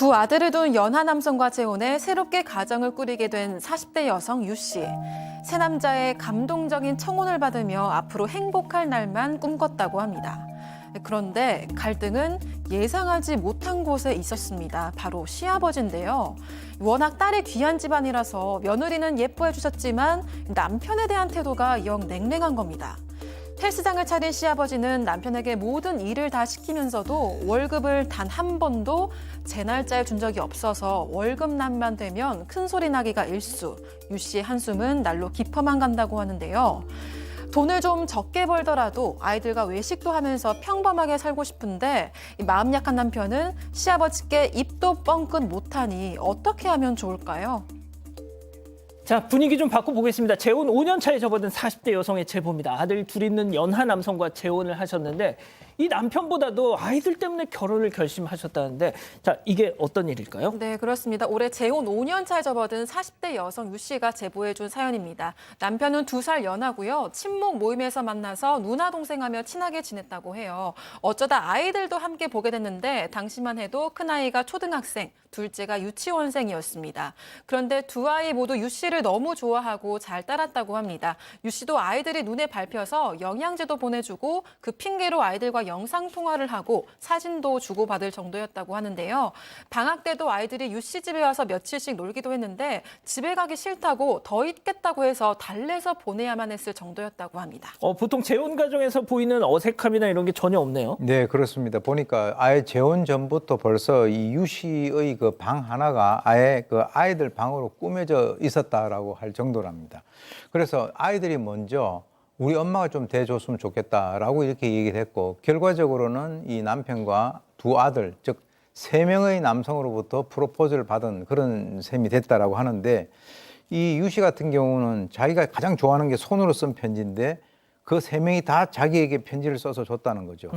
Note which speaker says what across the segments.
Speaker 1: 두 아들을 둔 연하 남성과 재혼해 새롭게 가정을 꾸리게 된 40대 여성 유 씨. 새 남자의 감동적인 청혼을 받으며 앞으로 행복할 날만 꿈꿨다고 합니다. 그런데 갈등은 예상하지 못한 곳에 있었습니다. 바로 시아버지인데요. 워낙 딸이 귀한 집안이라서 며느리는 예뻐해 주셨지만 남편에 대한 태도가 영 냉랭한 겁니다. 헬스장을 차린 시아버지는 남편에게 모든 일을 다 시키면서도 월급을 단 한 번도 제 날짜에 준 적이 없어서 월급날만 되면 큰 소리 나기가 일수. 유 씨의 한숨은 날로 깊어만 간다고 하는데요. 돈을 좀 적게 벌더라도 아이들과 외식도 하면서 평범하게 살고 싶은데 이 마음 약한 남편은 시아버지께 입도 뻥끗 못하니 어떻게 하면 좋을까요?
Speaker 2: 자 분위기 좀 바꿔보겠습니다. 재혼 5년 차에 접어든 40대 여성의 제보입니다. 아들 둘 있는 연하 남성과 재혼을 하셨는데 이 남편보다도 아이들 때문에 결혼을 결심하셨다는데 자 이게 어떤 일일까요?
Speaker 1: 네, 그렇습니다. 올해 재혼 5년 차에 접어든 40대 여성 유 씨가 제보해 준 사연입니다. 남편은 두 살 연하고요. 친목 모임에서 만나서 누나 동생하며 친하게 지냈다고 해요. 어쩌다 아이들도 함께 보게 됐는데 당시만 해도 큰아이가 초등학생, 둘째가 유치원생이었습니다. 그런데 두 아이 모두 유 씨를 너무 좋아하고 잘 따랐다고 합니다. 유 씨도 아이들이 눈에 밟혀서 영양제도 보내주고 그 핑계로 아이들과 영상 통화를 하고 사진도 주고받을 정도였다고 하는데요. 방학 때도 아이들이 유 씨 집에 와서 며칠씩 놀기도 했는데 집에 가기 싫다고 더 있겠다고 해서 달래서 보내야만 했을 정도였다고 합니다.
Speaker 2: 어, 보통 재혼 과정에서 보이는 어색함이나 이런 게 전혀 없네요.
Speaker 3: 네, 그렇습니다. 보니까 아예 재혼 전부터 벌써 이 유 씨의 그 방 하나가 아예 그 아이들 방으로 꾸며져 있었다라고 할 정도랍니다. 그래서 아이들이 먼저 우리 엄마가 좀 대줬으면 좋겠다라고 이렇게 얘기를 했고 결과적으로는 이 남편과 두 아들 즉 세 명의 남성으로부터 프로포즈를 받은 그런 셈이 됐다라고 하는데 이 유 씨 같은 경우는 자기가 가장 좋아하는 게 손으로 쓴 편지인데 그 세 명이 다 자기에게 편지를 써서 줬다는 거죠.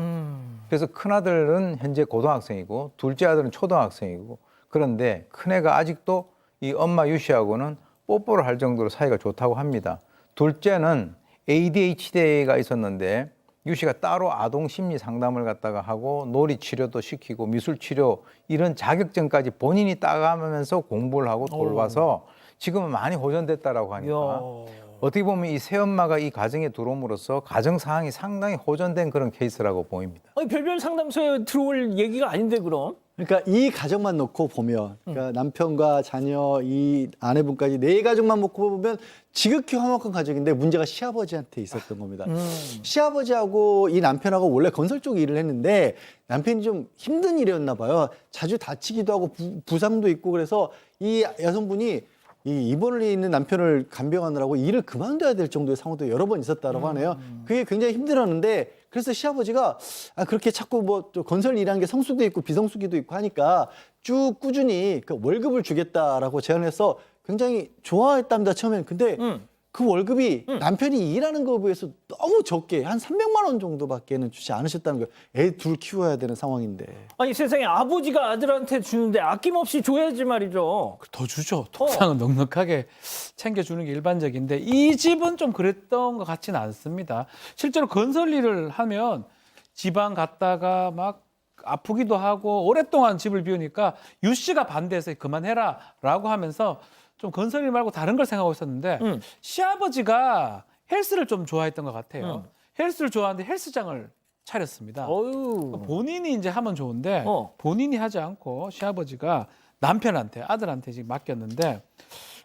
Speaker 3: 그래서 큰 아들은 현재 고등학생이고 둘째 아들은 초등학생이고 그런데 큰 애가 아직도 이 엄마 유 씨하고는 뽀뽀를 할 정도로 사이가 좋다고 합니다. 둘째는 ADHD가 있었는데 유 씨가 따로 아동 심리 상담을 갖다가 하고 놀이 치료도 시키고 미술 치료 이런 자격증까지 본인이 따가면서 공부를 하고 돌봐서 지금은 많이 호전됐다라고 하니까
Speaker 2: 이야.
Speaker 3: 어떻게 보면 이 새엄마가 이 가정에 들어옴으로써 가정 상황이 상당히 호전된 그런 케이스라고 보입니다.
Speaker 2: 아니, 별별 상담소에 들어올 얘기가 아닌데 그럼?
Speaker 4: 그러니까 이 가정만 놓고 보면 그러니까 남편과 자녀 이 아내분까지 네 가정만 놓고 보면 지극히 화목한 가정인데 문제가 시아버지한테 있었던 겁니다. 시아버지하고 이 남편하고 원래 건설 쪽 일을 했는데 남편이 좀 힘든 일이었나 봐요. 자주 다치기도 하고 부, 부상도 있고 그래서 이 여성분이 이 입원을 있는 남편을 간병하느라고 일을 그만둬야 될 정도의 상황도 여러 번 있었다라고 하네요. 그게 굉장히 힘들었는데 그래서 시아버지가 아, 그렇게 자꾸 뭐 또 건설 일하는 게 성수도 있고 비성수기도 있고 하니까 쭉 꾸준히 그 월급을 주겠다라고 제안해서 굉장히 좋아했답니다 처음에는. 근데
Speaker 2: 음.
Speaker 4: 그 월급이 남편이 일하는 거에 비해서 너무 적게 한 300만 원 정도밖에는 주지 않으셨다는 거예요. 애 둘 키워야 되는 상황인데.
Speaker 2: 아니 세상에 아버지가 아들한테 주는데 아낌없이 줘야지 말이죠.
Speaker 5: 더 주죠. 통상은 넉넉하게 챙겨주는 게 일반적인데 이 집은 좀 그랬던 것 같지는 않습니다. 실제로 건설 일을 하면 지방 갔다가 막 아프기도 하고 오랫동안 집을 비우니까 유 씨가 반대해서 그만해라라고 하면서 좀 건설 일 말고 다른 걸 생각하고 있었는데
Speaker 2: 음.
Speaker 5: 시아버지가 헬스를 좀 좋아했던 것 같아요. 헬스를 좋아하는데 헬스장을 차렸습니다.
Speaker 2: 어유.
Speaker 5: 본인이 이제 하면 좋은데
Speaker 2: 어.
Speaker 5: 본인이 하지 않고 시아버지가 남편한테 아들한테 지금 맡겼는데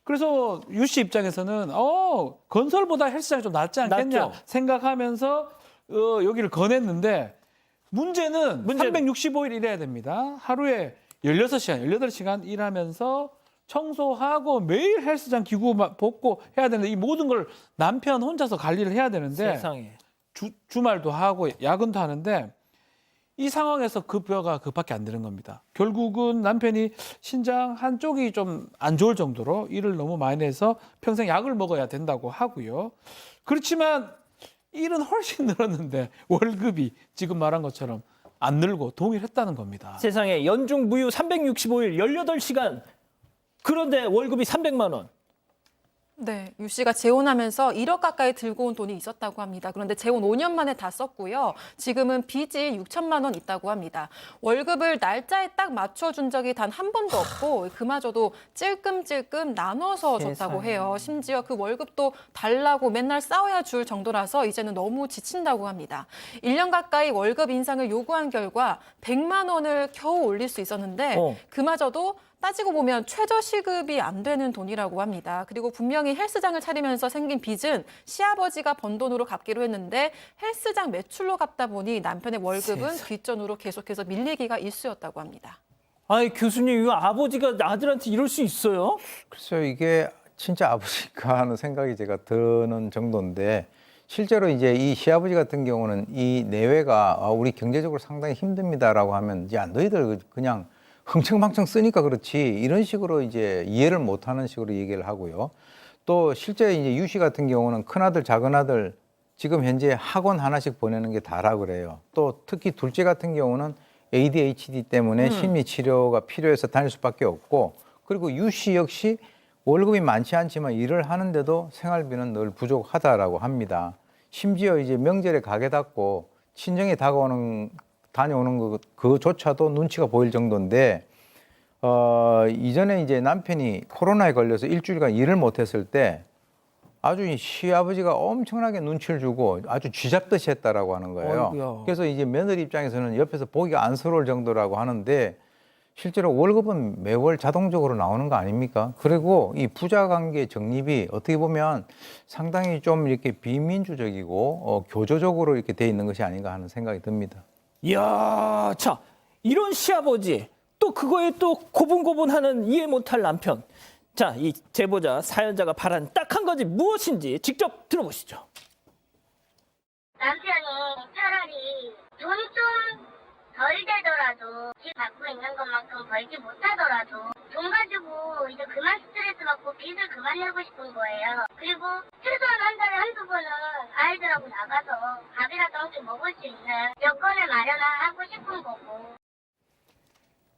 Speaker 5: 그래서 유 씨 입장에서는 어 건설보다 헬스장이 좀 낫지 않겠냐
Speaker 2: 낫죠.
Speaker 5: 생각하면서 어, 여기를 권했는데 문제는
Speaker 2: 문제는?
Speaker 5: 365일 일해야 됩니다. 하루에 16시간, 18시간 일하면서 청소하고 매일 헬스장 기구 마- 벗고 해야 되는데 이 모든 걸 남편 혼자서 관리를 해야 되는데
Speaker 2: 세상에.
Speaker 5: 주, 주말도 하고 야근도 하는데 이 상황에서 그 뼈가 그밖에 안 되는 겁니다. 결국은 남편이 신장 한쪽이 좀 안 좋을 정도로 일을 너무 많이 해서 평생 약을 먹어야 된다고 하고요. 그렇지만 일은 훨씬 늘었는데 월급이 지금 말한 것처럼 안 늘고 동일했다는 겁니다.
Speaker 2: 세상에 연중 무휴 365일 18시간 그런데 월급이 300만 원.
Speaker 1: 네, 유 씨가 재혼하면서 1억 가까이 들고 온 돈이 있었다고 합니다. 그런데 재혼 5년 만에 다 썼고요. 지금은 빚이 6천만 원 있다고 합니다. 월급을 날짜에 딱 맞춰준 적이 단 한 번도 없고 그마저도 찔끔찔끔 나눠서 줬다고. 해요. 심지어 그 월급도 달라고 맨날 싸워야 줄 정도라서 이제는 너무 지친다고 합니다. 1년 가까이 월급 인상을 요구한 결과 100만 원을 겨우 올릴 수 있었는데
Speaker 2: 어.
Speaker 1: 그마저도 따지고 보면 최저 시급이 안 되는 돈이라고 합니다. 그리고 분명히 헬스장을 차리면서 생긴 빚은 시아버지가 번 돈으로 갚기로 했는데 헬스장 매출로 갚다 보니 남편의 월급은 뒷전으로 계속해서 밀리기가 일쑤였다고 합니다.
Speaker 2: 아니 교수님 이거 아버지가 아들한테 이럴 수 있어요?
Speaker 3: 글쎄요, 이게 진짜 아버지가 하는 생각이 제가 드는 정도인데 실제로 이제 이 시아버지 같은 경우는 이 내외가 아, 우리 경제적으로 상당히 힘듭니다라고 하면 야 너희들 그냥 흥청망청 쓰니까 그렇지 이런 식으로 이제 이해를 못하는 식으로 얘기를 하고요. 또 실제 이제 유씨 같은 경우는 큰 아들 작은 아들 지금 현재 학원 하나씩 보내는 게 다라 그래요. 또 특히 둘째 같은 경우는 ADHD 때문에 심리 치료가 필요해서 다닐 수밖에 없고 그리고 유씨 역시 월급이 많지 않지만 일을 하는데도 생활비는 늘 부족하다라고 합니다. 심지어 이제 명절에 가게 닫고 친정에 다가오는 다녀오는 그 그조차도 눈치가 보일 정도인데 어 이전에 이제 남편이 코로나에 걸려서 일주일간 일을 못했을 때 아주 이 시아버지가 엄청나게 눈치를 주고 아주 쥐잡듯이 했다라고 하는 거예요.
Speaker 2: 어이구야.
Speaker 3: 그래서 이제 며느리 입장에서는 옆에서 보기가 안쓰러울 정도라고 하는데 실제로 월급은 매월 자동적으로 나오는 거 아닙니까? 그리고 이 부자 관계 정립이 어떻게 보면 상당히 좀 이렇게 비민주적이고 어, 교조적으로 이렇게 돼 있는 것이 아닌가 하는 생각이 듭니다.
Speaker 2: 이야, 자 이런 시아버지 또 그거에 또 고분고분하는 이해 못할 남편. 자, 이 제보자 사연자가 바란 딱 한 가지 무엇인지 직접 들어보시죠.
Speaker 6: 남편이 차라리 돈좀덜 되더라도 집 갖고 있는 것만큼 벌지 못하더라도 돈 가지고 이제 그만 스트레스 받고 빚을 그만 내고 싶은 거예요. 그리고 최소한 한 달에 한두 번은 아이들하고 나가서 밥이라도 한끼 먹을 수 있는 여건을 마련하고 싶은 거고.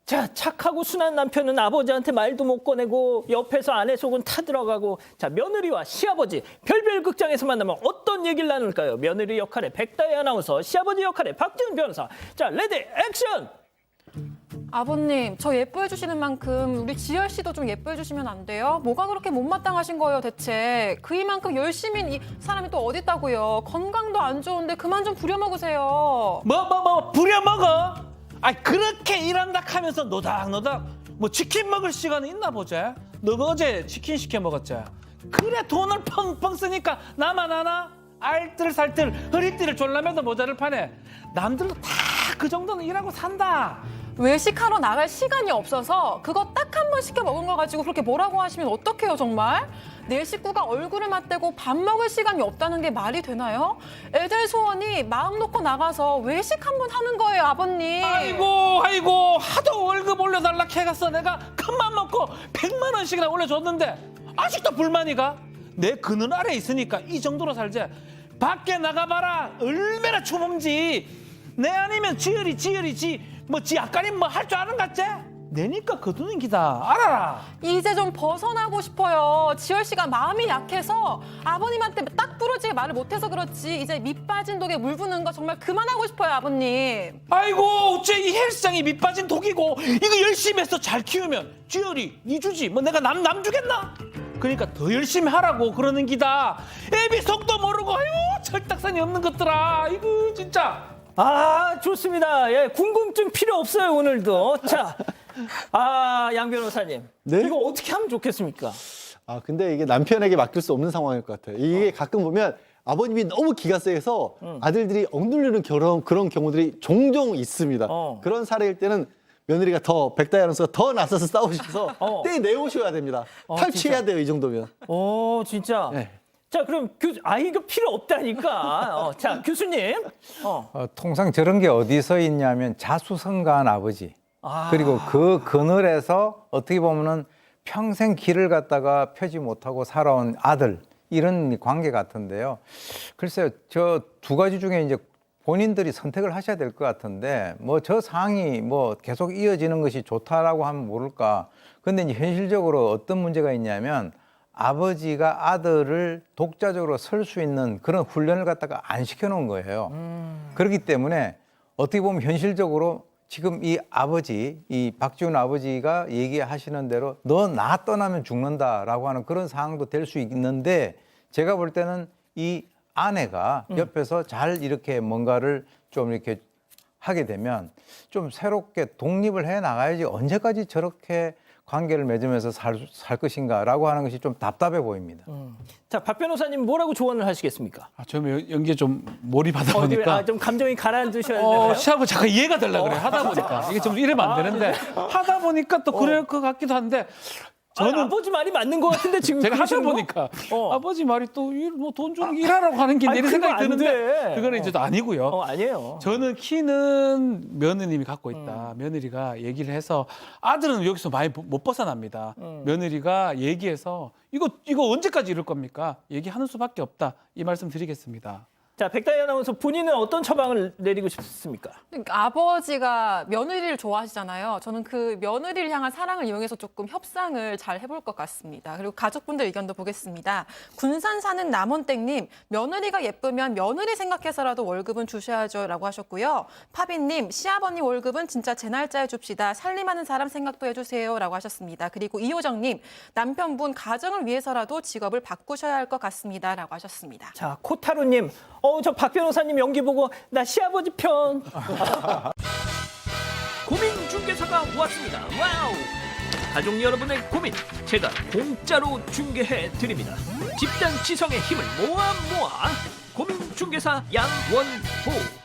Speaker 2: 자, 착하고 순한 남편은 아버지한테 말도 못 꺼내고 옆에서 아내 속은 타들어가고 자, 며느리와 시아버지 별별 극장에서 만나면 어떤 얘기를 나눌까요? 며느리 역할의 백다희 아나운서, 시아버지 역할의 박지훈 변호사. 자, 레디 액션!
Speaker 1: 아버님, 저 예뻐해 주시는 만큼 우리 지열 씨도 좀 예뻐해 주시면 안 돼요? 뭐가 그렇게 못마땅하신 거예요, 대체? 그이만큼 열심히 이 사람이 또 어디 있다고요? 건강도 안 좋은데 그만 좀 부려먹으세요.
Speaker 5: 뭐 뭐 뭐 부려먹어? 아 그렇게 일한다 하면서 노닥노닥 뭐 치킨 먹을 시간 있나 보자. 너가 어제 치킨 시켜 먹었지. 그래 돈을 펑펑 쓰니까 나만 하나? 알뜰살뜰 허리띠를 졸라매도 모자를 파네. 남들도 다 그 정도는 일하고 산다.
Speaker 1: 외식하러 나갈 시간이 없어서 그거 딱 한 번 시켜 먹은 거 가지고 그렇게 뭐라고 하시면 어떡해요, 정말? 내 식구가 얼굴을 맞대고 밥 먹을 시간이 없다는 게 말이 되나요? 애들 소원이 마음 놓고 나가서 외식 한 번 하는 거예요, 아버님.
Speaker 5: 아이고 아이고 하도 월급 올려달라 해갔어 내가 큰맘 먹고 백만 원씩이나 올려줬는데 아직도 불만이가 내 그늘 아래 있으니까 이 정도로 살자 밖에 나가봐라 얼마나 추범지 내 아니면 지열이 지열이 지 뭐지 아까린 뭐할 줄 아는 같지? 내니까 거두는 기다. 알아라.
Speaker 1: 이제 좀 벗어나고 싶어요. 지열 씨가 마음이 약해서 아버님한테 딱 부러지게 말을 못해서 그렇지 이제 밑 빠진 독에 물 부는 거 정말 그만하고 싶어요, 아버님.
Speaker 5: 아이고 어째 이 헬스장이 밑 빠진 독이고 이거 열심히 해서 잘 키우면 쥐열이 니 주지. 뭐 내가 남 남 주겠나? 그러니까 더 열심히 하라고 그러는 기다. 애비 속도 모르고 아이고 철딱선이 없는 것들아. 이거 진짜
Speaker 2: 아, 좋습니다. 예, 궁금증 필요 없어요, 오늘도. 자, 아, 양 변호사님.
Speaker 4: 네?
Speaker 2: 이거 어떻게 하면 좋겠습니까?
Speaker 4: 아 근데 이게 남편에게 맡길 수 없는 상황일 것 같아요. 이게 가끔 보면 아버님이 너무 기가 세서 아들들이 억누르는 결혼 그런 경우들이 종종 있습니다.
Speaker 2: 어.
Speaker 4: 그런 사례일 때는 며느리가 더 백다이 아나운서가 더 나서서 싸우셔서
Speaker 2: 어.
Speaker 4: 떼 내오셔야 됩니다.
Speaker 2: 어,
Speaker 4: 탈취해야 돼요 이 정도면.
Speaker 2: 오, 진짜.
Speaker 4: 네.
Speaker 2: 자, 그럼 교수, 아, 이거 필요 없다니까. 어, 자, 교수님. 어.
Speaker 3: 어, 통상 저런 게 어디서 있냐면 자수성가한 아버지
Speaker 2: 아.
Speaker 3: 그리고 그 그늘에서 어떻게 보면은 평생 길을 갖다가 펴지 못하고 살아온 아들 이런 관계 같은데요. 글쎄요, 저 두 가지 중에 이제 본인들이 선택을 하셔야 될 것 같은데 뭐 저 상황이 뭐 계속 이어지는 것이 좋다라고 하면 모를까. 근데 이제 현실적으로 어떤 문제가 있냐면 아버지가 아들을 독자적으로 설 수 있는 그런 훈련을 갖다가 안 시켜놓은 거예요. 그렇기 때문에 어떻게 보면 현실적으로 지금 이 아버지, 이 박지훈 아버지가 얘기하시는 대로 너 나 떠나면 죽는다라고 하는 그런 상황도 될 수 있는데 제가 볼 때는 이 아내가 옆에서 잘 이렇게 뭔가를 좀 이렇게 하게 되면 좀 새롭게 독립을 해 나가야지 언제까지 저렇게 관계를 맺으면서 살, 살 것인가라고 하는 것이 좀 답답해 보입니다.
Speaker 2: 자, 박 변호사님 뭐라고 조언을 하시겠습니까?
Speaker 5: 아, 처음에 연기에 좀 몰입하다
Speaker 2: 어디
Speaker 5: 보니까.
Speaker 2: 아, 좀 감정이 가라앉으셔야
Speaker 5: 어,
Speaker 2: 되나요?
Speaker 5: 시합을 잠깐 이해가 되려 그래 하다 보니까. 이게 좀 이러면 안 되는데. 하다 보니까 또 그럴 것 같기도 한데
Speaker 2: 저는
Speaker 5: 저는
Speaker 2: 아버지 말이 맞는 것 같은데 지금
Speaker 5: 제가 하다
Speaker 2: 그러시는 거?
Speaker 5: 보니까
Speaker 2: 어.
Speaker 5: 아버지 말이 또뭐돈 주는 게 일하라고 하는 게
Speaker 2: 아니,
Speaker 5: 이런
Speaker 2: 그거
Speaker 5: 생각이
Speaker 2: 안
Speaker 5: 드는데
Speaker 2: 돼.
Speaker 5: 그거는 이제 또 아니고요.
Speaker 2: 어, 아니에요.
Speaker 5: 저는 키는 며느님이 갖고
Speaker 2: 음.
Speaker 5: 있다. 며느리가 얘기를 해서 아들은 여기서 많이 못 벗어납니다.
Speaker 2: 음.
Speaker 5: 며느리가 얘기해서 이거 이거 언제까지 이럴 겁니까? 얘기하는 수밖에 없다. 이 말씀 드리겠습니다.
Speaker 2: 자, 백다희 아나운서 본인은 어떤 처방을 내리고 싶습니까?
Speaker 1: 그러니까 아버지가 며느리를 좋아하시잖아요. 저는 그 며느리를 향한 사랑을 이용해서 조금 협상을 잘 해볼 것 같습니다. 그리고 가족분들 의견도 보겠습니다. 군산 사는 남원땡님, 며느리가 예쁘면 며느리 생각해서라도 월급은 주셔야죠 라고 하셨고요. 파비님, 시아버님 월급은 진짜 제 날짜에 줍시다. 살림하는 사람 생각도 해주세요 라고 하셨습니다. 그리고 이호정님, 남편분 가정을 위해서라도 직업을 바꾸셔야 할 것 같습니다 라고 하셨습니다.
Speaker 2: 자, 코타루님, 어, 저 박 변호사님 연기 보고 나 시아버지 편.
Speaker 7: 고민 중개사가 왔습니다. 와우! 가족 여러분의 고민 제가 공짜로 중개해 드립니다. 집단 지성의 힘을 모아 모아 고민 중개사 양원호